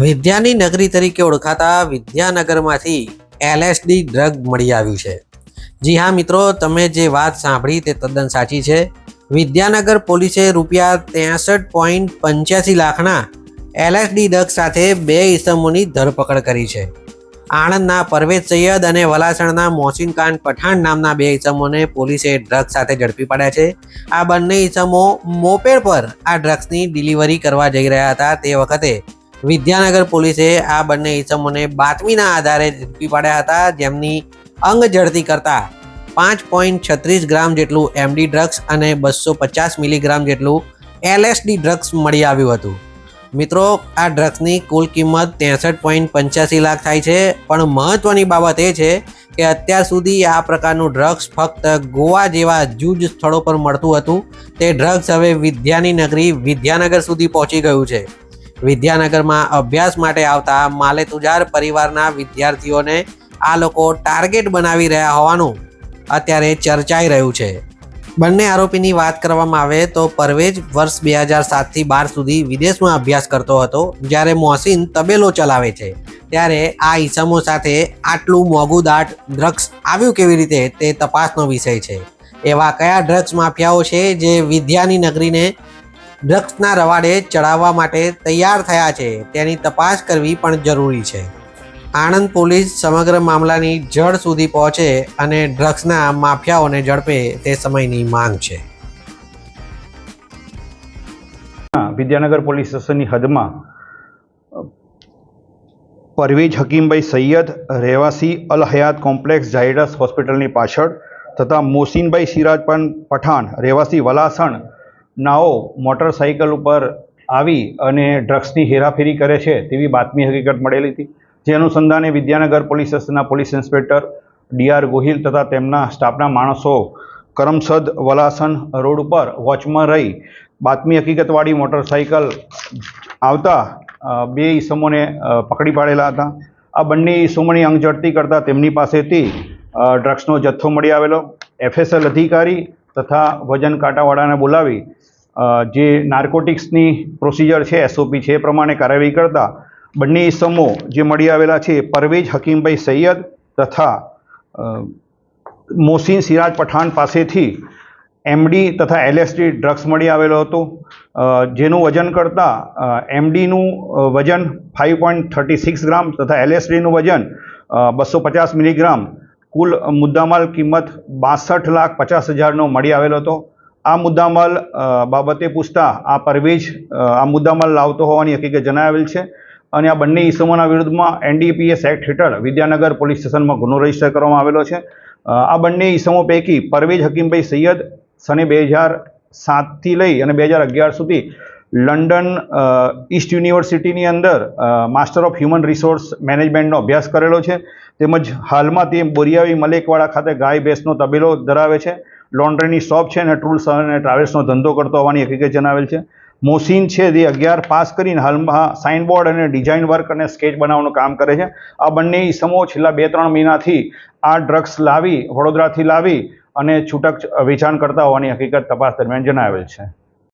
વિદ્યાની નગરી તરીકે ઓળખાતા વિદ્યાનગરમાંથી એલએસડી ડ્રગ મળી આવ્યું છે. જી હા મિત્રો, તમે જે વાત સાંભળી તે તદ્દન સાચી છે. વિદ્યાનગર પોલીસે રૂપિયા ત્રેસઠ પોઈન્ટ પંચ્યાસી લાખના એલએસડી ડ્રગ સાથે બે ઇસમોની ધરપકડ કરી છે. આણંદના પરવેજ સૈયદ અને વલાસણના મોહસિન પઠાણ નામના બે ઇસમોને પોલીસે ડ્રગ સાથે ઝડપી પાડ્યા છે. આ બંને ઇસમો મોપેડ પર આ ડ્રગ્સની ડિલિવરી કરવા જઈ રહ્યા હતા તે વખતે વિદ્યાનગર પોલીસે આ બંને ઇસમોને બાતમીના આધારે ઝડપી પાડ્યા હતા. જેમની અંગ ઝડતી કરતા પાંચ પોઈન્ટ છત્રીસ ગ્રામ જેટલું એમડી ડ્રગ્સ અને બસો પચાસ મિલીગ્રામ જેટલું એલએસડી ડ્રગ્સ મળી આવ્યું હતું. મિત્રો, આ ડ્રગ્સની કુલ કિંમત ત્રેસઠ પોઈન્ટ પંચ્યાસી લાખ થાય છે. પણ મહત્વની બાબત એ છે કે અત્યાર સુધી આ પ્રકારનું ડ્રગ્સ ફક્ત ગોવા જેવા જૂજ સ્થળો પર મળતું હતું. તે ડ્રગ્સ હવે વિદ્યાની નગરી વિદ્યાનગર સુધી પહોંચી ગયું છે. વિદ્યાનગરમાં અભ્યાસ માટે આવતા માલેતુજાર પરિવારના વિદ્યાર્થીઓને આ લોકો ટાર્ગેટ બનાવી રહ્યા હોવાનું અત્યારે ચર્ચાઈ રહ્યું છે. બંને આરોપીની વાત કરવામાં આવે તો પરવેજ વર્ષ બે હજાર સાતથી બાર સુધી વિદેશમાં અભ્યાસ કરતો હતો, જ્યારે મોહસિન તબેલો ચલાવે છે. ત્યારે આ ઈસમો સાથે આટલું મોંઘું દાટ ડ્રગ્સ આવ્યું કેવી રીતે તે તપાસનો વિષય છે. એવા કયા ડ્રગ્સ માફિયાઓ છે જે વિદ્યાની નગરીને ડ્રગ્સના રવાડે ચડાવવા માટે તૈયાર થયા છે, તેની તપાસ કરવી પણ જરૂરી છે. આણંદ પોલીસ સમગ્ર મામલાની જડ સુધી પહોંચે અને ડ્રગ્સના માફિયાઓને ઝડપે તે સમયની માંગ છે. વિદ્યાનગર પોલીસ સ્ટેશનની હદમાં પરવેજ હકીમભાઈ સૈયદ રહેવાસી અલ હયાત કોમ્પ્લેક્સ ઝાયડસ હોસ્પિટલની પાછળ તથા મોસીનભાઈ સિરાજપાન પઠાણ રહેવાસી વલાસણ નાઓ મોટરસાઇકલ ઉપર આવી અને ડ્રગ્સની હેરાફેરી કરે છે તેવી બાતમી હકીકત મળેલી હતી. જે અનુસંધાને વિદ્યાનગર પોલીસ સ્ટેશનના police inspector D R Gohil તથા તેમના સ્ટાફના માણસો કરમસદ વલાસન રોડ ઉપર વોચમાં રહી બાતમી હકીકતવાળી મોટરસાઇકલ આવતા બે ઈસમોને પકડી પાડેલા હતા. આ બંને ઈસમોની અંગ ઝડતી કરતાં તેમની પાસેથી ડ્રગ્સનો જથ્થો મળી આવેલો. એફએસએલ અધિકારી તથા વજન કાંટાવાળાને બોલાવી જે નાર્કોટિક્સની પ્રોસિજર છે એસઓપી છે, એ પ્રમાણે કાર્યવાહી કરતા, બંને ઇસમો જે મળી આવેલા છે પરવેજ હકીમભાઈ સૈયદ તથા મોસીન સિરાજ પઠાણ પાસેથી એમડી તથા એલએસડી ડ્રગ્સ મળી આવેલો હતો. જેનું વજન કરતાં એમડીનું વજન five point thirty six gram તથા એલએસડીનું વજન બસો પચાસ મિલીગ્રામ કુલ મુદ્દામાલ કિંમત બાસઠ લાખ પચાસ હજારનો મળી આવેલો હતો. આ મુદ્દામાલ બાબતે પૂછતા આ પરવેજ આ મુદ્દામાલ લાવતો હોવાની હકીકત જણાવેલ છે અને આ બંને ઈસમોના વિરુદ્ધમાં એનડીપીએસ એક્ટ હેઠળ વિદ્યાનગર પોલીસ સ્ટેશનમાં ગુનો રજિસ્ટર કરવામાં આવેલો છે. આ બંને ઈસમો પૈકી પરવેજ હકીમભાઈ સૈયદ સને બે હજાર સાતથી લઈ અને બે હજાર અગિયાર સુધી લંડન ઈસ્ટ યુનિવર્સિટીની અંદર માસ્ટર ઓફ હ્યુમન રિસોર્સ મેનેજમેન્ટનો અભ્યાસ કરેલો છે. તેમજ હાલમાં તે બોરિયાવી મલેકવાડા ખાતે ગાય ભેંસનો તબેલો ધરાવે છે. લોન્ડ્રીની શોપ છે અને ટૂલ્સ અને ટ્રાવેલ્સનો ધંધો કરતો હોવાની હકીકત જણાવેલ છે. મોસીન છે તે અગિયાર પાસ કરીને હાલમાં સાઇનબોર્ડ અને ડિઝાઇન વર્ક અને સ્કેચ બનાવવાનું કામ કરે છે. આ બંને ઈસમો છેલ્લા બે ત્રણ મહિનાથી આ ડ્રગ્સ લાવી, વડોદરાથી લાવી અને છૂટક વેચાણ કરતા હોવાની હકીકત તપાસ દરમિયાન જણાવેલ છે.